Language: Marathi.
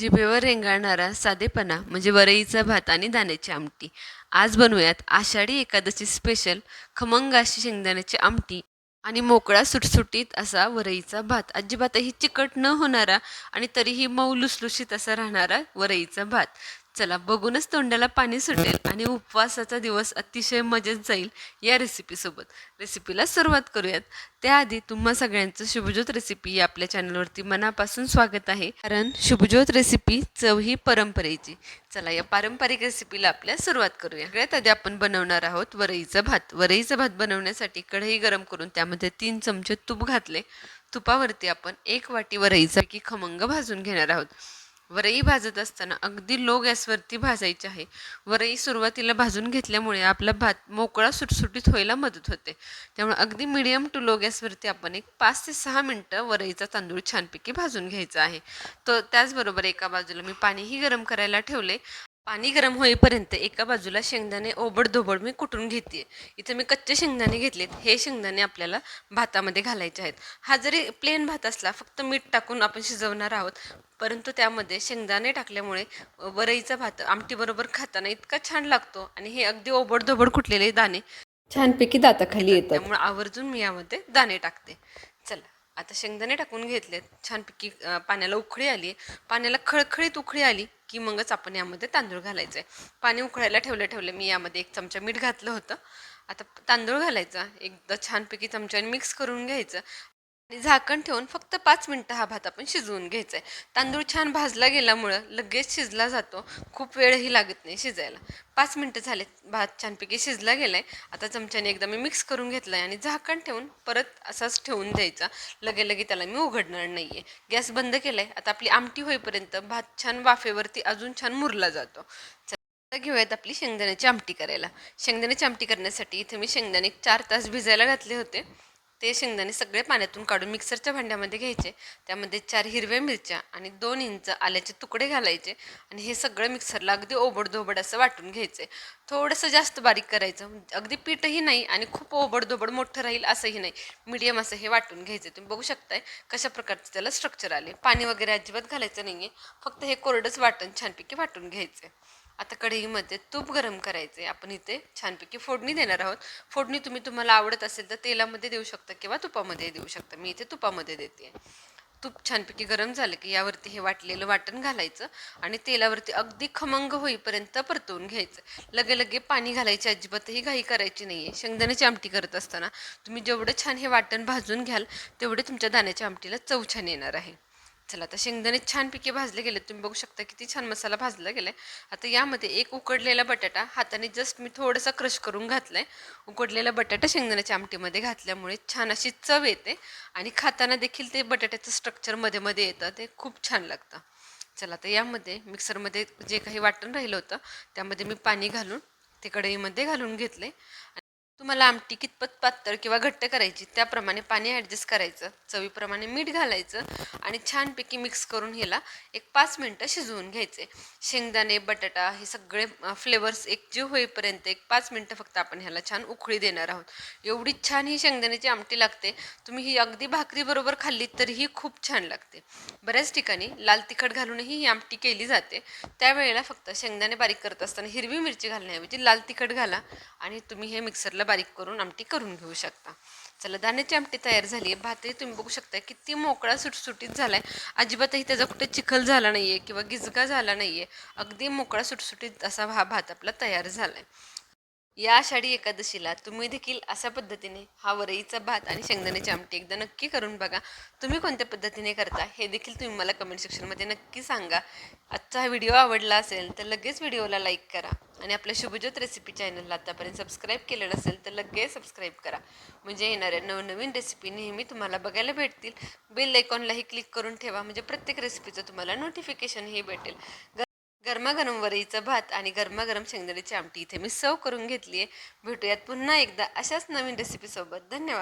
जिभेवर रेंगाळणारा साधेपणा म्हणजे वरईचा भात आणि दाण्याची आमटी. आज बनवूयात आषाढी एकादशी स्पेशल खमंग अशी शेंगदाण्याची आमटी आणि मोकळा सुटसुटीत असा वरईचा भात. अजिबातही चिकट न होणारा आणि तरीही मऊ लुसलुशीत असा राहणारा वरईचा भात. चला बघूनच तोंडाला पाणी सुटेल आणि उपवासाचा दिवस अतिशय मजेत जाईल या रेसिपीसोबत रेसिपीला सुरुवात करूयात. त्याआधी तुम्हा सगळ्यांचं शुभज्योत रेसिपी या आपल्या चॅनलवरती मनापासून स्वागत आहे. कारण शुभज्योत रेसिपी चव ही परंपरेची. चला या पारंपरिक रेसिपीला आपल्या सुरुवात करूया. सगळ्यात आधी आपण बनवणार आहोत वरईचा भात. वरईचा भात बनवण्यासाठी कढई गरम करून त्यामध्ये तीन चमचे तूप घातले. तुपावरती आपण एक वाटी वरईचा की खमंग भाजून घेणार आहोत. वरई भाजत असताना अगदी लो गॅसवरती भाजायची आहे. वरई सुरुवातीला भाजून घेतल्यामुळे आपला भात मोकळा सुटसुटीत व्हायला मदत होते. त्यामुळे अगदी मिडियम टू लो गॅसवरती आपण एक पाच ते सहा मिनटं वरईचा तांदूळ छानपैकी भाजून घ्यायचा आहे. तो त्याचबरोबर एका बाजूला मी पाणीही गरम करायला ठेवले. पाणी गरम होईपर्यंत एका बाजूला शेंगदाणे ओबडधोबड मी कुटून घेते इथे मी कच्चे शेंगदाणे घेतलेत. हे शेंगदाणे आपल्याला भातामध्ये घालायचे आहेत. हा जरी प्लेन भात असला फक्त मीठ टाकून आपण शिजवणार आहोत परंतु त्यामध्ये शेंगदाणे टाकल्यामुळे वरईचा भात आमटीबरोबर खाताना इतका छान लागतो आणि हे अगदी ओबडधोबड कुटलेले दाणे छानपैकी दाताखाली येतात. त्यामुळे आवर्जून मी यामध्ये दाणे टाकते. चला आता शेंगदाणे टाकून घेतलेत. छानपैकी पाण्याला उकळी आली पाण्याला खळखळीत उकळी आली. की मगच आपण यामध्ये तांदूळ घालायचं आहे पाणी उकळायला ठेवलं ठेवलं. मी यामध्ये एक चमचा मीठ घातलं होतं. आता तांदूळ घालायचा. एकदा छानपैकी चमच्याने मिक्स करून घ्यायचं. झाकण ठेवून फक्त पाच मिनटं हा भात आपण शिजवून घ्यायचा आहे तांदूळ छान भाजला गेल्यामुळं लगेच शिजला जातो. खूप वेळही लागत नाही शिजायला. पाच मिनटं झाले भात छानपैकी शिजला गेला आहे आता चमच्याने एकदा मी मिक्स करून घेतला आहे आणि झाकण ठेवून परत असाच ठेवून द्यायचा. लगे लगे त्याला मी उघडणार नाही आहे गॅस बंद केला आहे आता आपली आमटी होईपर्यंत भात छान वाफेवरती अजून छान मुरला जातो. घेऊयात आपली शेंगदाण्याची आमटी करायला. शेंगदाण्याची आमटी करण्यासाठी इथे मी शेंगदाणे एक चार तास भिजायला घातले होते. ते शेंगदाणे सगळे पाण्यातून काढून मिक्सरच्या भांड्यामध्ये घ्यायचे. त्यामध्ये चार हिरव्या मिरच्या आणि दोन इंच आल्याचे तुकडे घालायचे आणि हे सगळं मिक्सरला अगदी ओबडधोबड असं वाटून घ्यायचे. थोडंसं जास्त बारीक करायचं. अगदी पीठही नाही आणि खूप ओबडधोबड मोठं राहील असंही नाही. मीडियम असं हे वाटून घ्यायचं. तुम्ही बघू शकताय कशा प्रकारचं त्याला स्ट्रक्चर आले. पाणी वगैरे अजिबात घालायचं नाही आहे फक्त हे कोरडंच वाटण छानपैकी वाटून घ्यायचं. आता कढईमध्ये तूप गरम करायचे आपण इथे छानपैकी फोडणी देणार आहोत. फोडणी तुम्ही तुम्हाला आवडत असेल तर तेलामध्ये देऊ शकता किंवा तुपामध्ये देऊ शकता. मी इथे तुपामध्ये देते. तूप छानपैकी गरम झालं की यावरती हे वाटलेलं वाटण घालायचं आणि तेलावरती अगदी खमंग होईपर्यंत परतवून घ्यायचं. लगे लगे पाणी घालायची अजिबातही घाई करायची नाही आहे शेंगदाण्याची आमटी करत असताना तुम्ही जेवढं छान हे वाटण भाजून घ्याल तेवढे तुमच्या दाण्याच्या आमटीला चव छान येणार आहे. चला आता शेंगदाणे छानपैकी भाजले गेले तुम्ही बघू शकता किती छान मसाला भाजला गेलाय. आता यामध्ये एक उकडलेला बटाटा हाताने जस्ट मी थोडासा क्रश करून घातलाय. उकडलेला बटाटा शेंगदाण्याच्या आमटीमध्ये घातल्यामुळे छान अशी चव येते आणि खाताना देखील ते बटाट्याचं स्ट्रक्चरमध्ये मध्ये येतं. ते खूप छान लागतं. चला आता यामध्ये मिक्सरमध्ये जे काही वाटण राहिलं होतं त्यामध्ये मी पाणी घालून ते कढईमध्ये घालून घेतले तुम्हाला आमटी कितपत पातळ किंवा घट्ट करायची त्याप्रमाणे पाणी ॲडजस्ट करायचं. चवीप्रमाणे मीठ घालायचं आणि छानपैकी मिक्स करून ह्याला एक पाच मिनटं शिजवून घ्यायचे. शेंगदाणे बटाटा हे सगळे फ्लेवर्स एकजीव होईपर्यंत एक पाच मिनटं फक्त आपण ह्याला छान उकळी देणार आहोत. एवढी छान ही शेंगदाण्याची आमटी लागते. तुम्ही ही अगदी भाकरीबरोबर खाल्ली तरीही खूप छान लागते. बऱ्याच ठिकाणी लाल तिखट घालूनही ही आमटी केली जाते. त्यावेळेला फक्त शेंगदाणे बारीक करत असताना हिरवी मिरची घालण्याऐवजी लाल तिखट घाला आणि तुम्ही हे मिक्सरला बारीक करून आमटी करून घेऊ शकता. चला दाण्याची आमटी तयार झाली आहे. भातही तुम्ही बघू शकता किती मोकळा सुटसुटीत झाला आहे अजिबातही त्याचा कुठे चिखल झाला नाही आहे किंवा गिजगा झाला नाही आहे अगदी मोकळा सुटसुटीत असा हा भात आपला तयार झाला आहे या आषाढी एकादशीला तुम्ही देखील अशा पद्धतीने हा वरईचा भात आणि शेंगदाण्याची आमटी एकदा नक्की करून बघा. तुम्ही कोणत्या पद्धतीने करता हे देखील तुम्ही मला कमेंट सेक्शनमध्ये नक्की सांगा. आजचा हा व्हिडिओ आवडला असेल तर लगेच व्हिडिओला लाईक करा आणि आपल्या शुभज्योत रेसिपी चॅनलला आतापर्यंत सबस्क्राईब केलं असेल तर लगेच सबस्क्राईब करा. म्हणजे येणाऱ्या नवनवीन रेसिपी नेहमी तुम्हाला बघायला भेटतील. बेल आयकॉनलाही क्लिक करून ठेवा. म्हणजे प्रत्येक रेसिपीचं तुम्हाला नोटिफिकेशनही भेटेल. गरमागरम वरईचा भात आणि गरमागरम शेंगदाण्याची आमटी इथे मी सर्व करून घेतली आहे भेटूयात पुन्हा एकदा अशाच नवीन रेसिपीसोबत धन्यवाद.